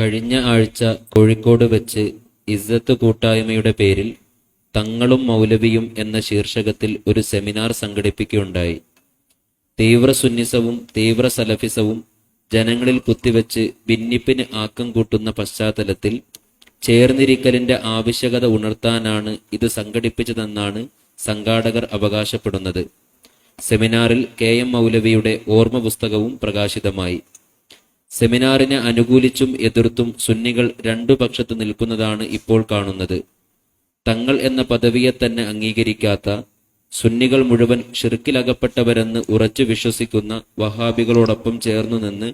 കഴിഞ്ഞ ആഴ്ച കോഴിക്കോട് വെച്ച് ഇസ്സത്ത് കൂട്ടായ്മയുടെ പേരിൽ തങ്ങളും മൗലവിയും എന്ന ശീർഷകത്തിൽ ഒരു സെമിനാർ സംഘടിപ്പിക്കുകയുണ്ടായി. തീവ്ര സുന്നിസവും തീവ്ര സലഫിസവും ജനങ്ങളിൽ കുത്തിവെച്ച് ഭിന്നിപ്പിന് ആക്കം കൂട്ടുന്ന പശ്ചാത്തലത്തിൽ ചേർന്നിരിക്കലിന്റെ ആവശ്യകത ഉണർത്താനാണ് ഇത് സംഘടിപ്പിച്ചതെന്നാണ് സംഘാടകർ അവകാശപ്പെടുന്നത്. സെമിനാറിൽ കെ എം മൗലവിയുടെ ഓർമ്മ പുസ്തകവും പ്രകാശിതമായി. സെമിനാറിനെ അനുകൂലിച്ചും എതിർത്തും സുന്നികൾ രണ്ടു പക്ഷത്ത് നിൽക്കുന്നതാണ് ഇപ്പോൾ കാണുന്നത്. തങ്ങൾ എന്ന പദവിയെ തന്നെ അംഗീകരിക്കാത്ത സുന്നികൾ മുഴുവൻ ഷിർക്കിലകപ്പെട്ടവരെന്ന് ഉറച്ചു വിശ്വസിക്കുന്ന വഹാബികളോടൊപ്പം ചേർന്നു നിന്ന്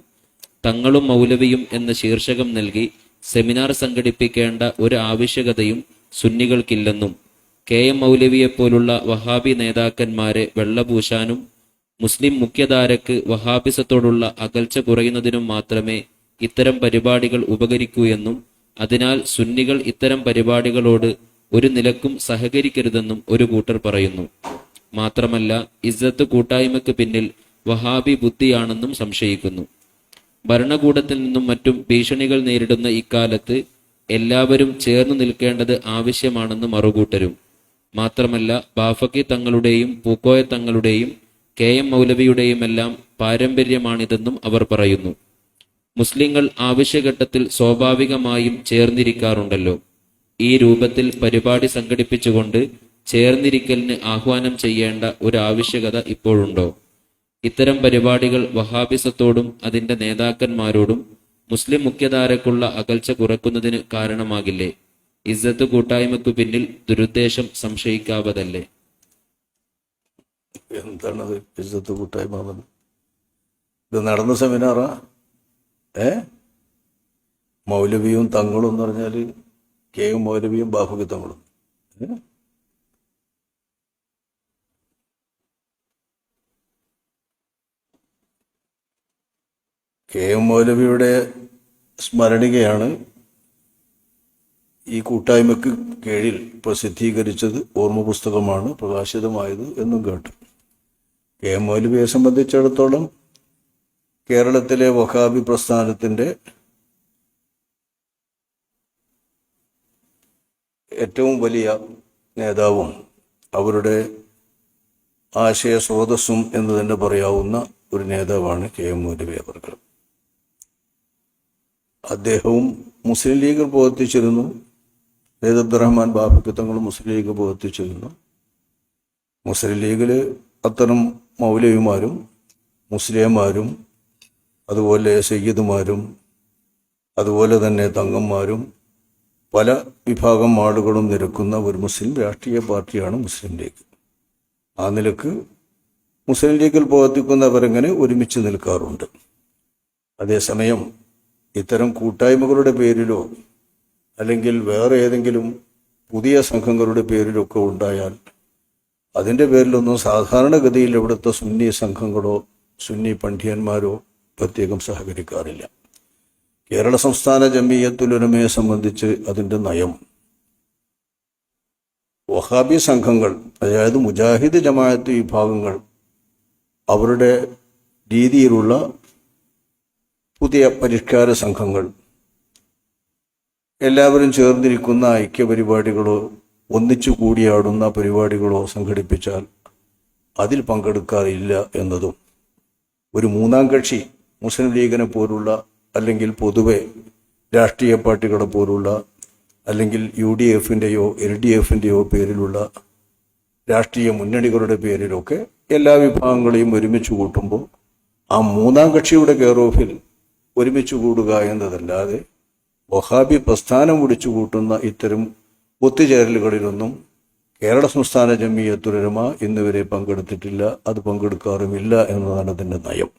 തങ്ങളും മൗലവിയും എന്ന ശീർഷകം നൽകി സെമിനാർ സംഘടിപ്പിക്കേണ്ട ഒരു ആവശ്യകതയും സുന്നികൾക്കില്ലെന്നും കെ എം മൗലവിയെപ്പോലുള്ള വഹാബി നേതാക്കന്മാരെ വെള്ളപൂശാനും മുസ്ലിം മുഖ്യധാരക്ക് വഹാബിസത്തോടുള്ള അകൽച്ച കുറയുന്നതിനും മാത്രമേ ഇത്തരം പരിപാടികൾ ഉപകരിക്കൂ എന്നും അതിനാൽ സുന്നികൾ ഇത്തരം പരിപാടികളോട് ഒരു നിലക്കും സഹകരിക്കരുതെന്നും ഒരു കൂട്ടർ പറയുന്നു. മാത്രമല്ല ഇസ്സത്ത് കൂട്ടായ്മയ്ക്ക് പിന്നിൽ വഹാബി ബുദ്ധിയാണെന്നും സംശയിക്കുന്നു. ഭരണകൂടത്തിൽ നിന്നും മറ്റും ഭീഷണികൾ നേരിടുന്ന ഇക്കാലത്ത് എല്ലാവരും ചേർന്നു നിൽക്കേണ്ടത് ആവശ്യമാണെന്ന് മറുകൂട്ടരും. മാത്രമല്ല ബാഫക്കി തങ്ങളുടെയും പൂക്കോയ തങ്ങളുടെയും കെ എം മൗലവിയുടെയും എല്ലാം പാരമ്പര്യമാണിതെന്നും അവർ പറയുന്നു. മുസ്ലിങ്ങൾ ആവശ്യഘട്ടത്തിൽ സ്വാഭാവികമായും ചേർന്നിരിക്കാറുണ്ടല്ലോ. ഈ രൂപത്തിൽ പരിപാടി സംഘടിപ്പിച്ചുകൊണ്ട് ചേർന്നിരിക്കലിന് ആഹ്വാനം ചെയ്യേണ്ട ഒരു ആവശ്യകത ഇപ്പോഴുണ്ടോ? ഇത്തരം പരിപാടികൾ വഹാബിസത്തോടും അതിന്റെ നേതാക്കന്മാരോടും മുസ്ലിം മുഖ്യധാരക്കുള്ള അകൽച്ച കുറക്കുന്നതിന് കാരണമാകില്ലേ? ഇസ്സത്ത് കൂട്ടായ്മയ്ക്കു പിന്നിൽ ദുരുദ്ദേശം സംശയിക്കാവതല്ലേ? എന്താണത് വിശുദ്ധ കൂട്ടായ്മ? ഇത് നടന്ന സെമിനാറാ? ഏ? മൗലവിയും തങ്ങളും എന്ന് പറഞ്ഞാൽ കെ എം മൗലവിയും ബാഹുബി തങ്ങളും കെ എം മൗലവിയുടെ സ്മരണികയാണ് ഈ കൂട്ടായ്മയ്ക്ക് കീഴിൽ പ്രസിദ്ധീകരിച്ചത് ഓർമ്മ പുസ്തകമാണ് പ്രകാശിതമായത് എന്നും കേട്ടു. കെ മൗലവിയെ സംബന്ധിച്ചിടത്തോളം കേരളത്തിലെ വഹാബി പ്രസ്ഥാനത്തിന്റെ ഏറ്റവും വലിയ നേതാവും അവരുടെ ആശയ സ്രോതസ്സും എന്ന് തന്നെ പറയാവുന്ന ഒരു നേതാവാണ് കെ എം മൗലവി അവർക്ക് അദ്ദേഹവും മുസ്ലിം ലീഗ് പ്രവർത്തിച്ചിരുന്നു. സയ്യിദ് അബ്ദുറഹ്മാൻ ബാഫയ്ക്ക് തങ്ങൾ മുസ്ലിം ലീഗ് പ്രവർത്തിച്ചിരുന്നു. മുസ്ലിം ലീഗിൽ അത്തരം മൗലവിമാരും മുസ്ലിംമാരും അതുപോലെ സയ്യിദുമാരും അതുപോലെ തന്നെ തങ്ങന്മാരും പല വിഭാഗം ആളുകളും നിരക്കുന്ന ഒരു മുസ്ലിം രാഷ്ട്രീയ പാർട്ടിയാണ് മുസ്ലിം ലീഗ്. ആ നിലയ്ക്ക് മുസ്ലിം ലീഗിൽ പ്രവർത്തിക്കുന്നവരെങ്ങനെ ഒരുമിച്ച് നിൽക്കാറുണ്ട്? അതേസമയം ഇത്തരം കൂട്ടായ്മകളുടെ പേരിലോ അല്ലെങ്കിൽ വേറെ ഏതെങ്കിലും പുതിയ സംഘങ്ങളുടെ പേരിലൊക്കെ ഉണ്ടായാൽ അതിന്റെ പേരിലൊന്നും സാധാരണഗതിയിൽ ഇവിടുത്തെ സുന്നി സംഘങ്ങളോ സുന്നി പണ്ഡിയന്മാരോ പ്രത്യേകം സഹകരിക്കാറില്ല. കേരള സംസ്ഥാന ജമീയത്തുലുലമയെ സംബന്ധിച്ച് അതിന്റെ നയം. വഹാബി സംഘങ്ങൾ അതായത് മുജാഹിദ് ജമാഅത്ത് വിഭാഗങ്ങൾ അവരുടെ രീതിയിലുള്ള പുതിയ പരിഷ്കാര സംഘങ്ങൾ എല്ലാവരും ചേർന്നിരിക്കുന്ന ഐക്യ പരിപാടികളോ ഒന്നിച്ചു കൂടിയാടുന്ന പരിപാടികളോ സംഘടിപ്പിച്ചാൽ അതിൽ പങ്കെടുക്കാറില്ല എന്നതും ഒരു മൂന്നാം കക്ഷി മുസ്ലിം ലീഗിനെ പോലുള്ള അല്ലെങ്കിൽ പൊതുവെ രാഷ്ട്രീയ പാർട്ടികളെ പോലുള്ള അല്ലെങ്കിൽ യു ഡി എഫിന്റെയോ എൽ ഡി എഫിന്റെയോ പേരിലുള്ള രാഷ്ട്രീയ മുന്നണികളുടെ പേരിലൊക്കെ എല്ലാ വിഭാഗങ്ങളെയും ഒരുമിച്ച് കൂട്ടുമ്പോൾ ആ മൂന്നാം കക്ഷിയുടെ കെയർ ഓഫിൽ ഒരുമിച്ച് കൂടുക എന്നതല്ലാതെ വഹാബി പ്രസ്ഥാനം ഒടിച്ചു കൂട്ടുന്ന ഇത്തരം ഒത്തുചേരലുകളിലൊന്നും കേരള സംസ്ഥാന ജമീയത്തുലമ ഇന്നുവരെ പങ്കെടുത്തിട്ടില്ല. അത് പങ്കെടുക്കാറുമില്ല എന്നതാണ് അതിന്റെ നയം.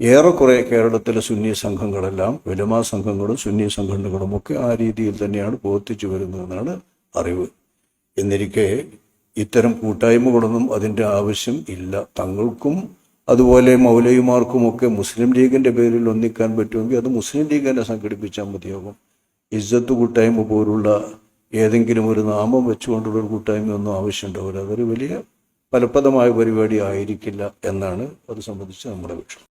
ഏറെക്കുറെ കേരളത്തിലെ സുന്നി സംഘങ്ങളെല്ലാം വിലമാ സംഘങ്ങളും സുന്നി സംഘടനകളും ഒക്കെ ആ രീതിയിൽ തന്നെയാണ് പ്രവർത്തിച്ചു വരുന്നതെന്നാണ് അറിവ്. എന്നിരിക്കെ ഇത്തരം കൂട്ടായ്മകളൊന്നും അതിന്റെ ആവശ്യം ഇല്ല. തങ്ങൾക്കും അതുപോലെ മൗലവിമാർക്കുമൊക്കെ മുസ്ലിം ലീഗിന്റെ പേരിൽ ഒന്നിക്കാൻ പറ്റുമെങ്കിൽ അത് മുസ്ലിം ലീഗ് തന്നെ സംഘടിപ്പിച്ചാൽ മതിയാകും. ഇജ്ജത്ത് കൂട്ടായ്മ പോലുള്ള ഏതെങ്കിലും ഒരു നാമം വെച്ചുകൊണ്ടുള്ള ഒരു കൂട്ടായ്മയൊന്നും ആവശ്യമുണ്ടാവില്ല. അതൊരു വലിയ ഫലപ്രദമായ പരിപാടി ആയിരിക്കില്ല എന്നാണ് അത് സംബന്ധിച്ച് നമ്മുടെ വീക്ഷണം.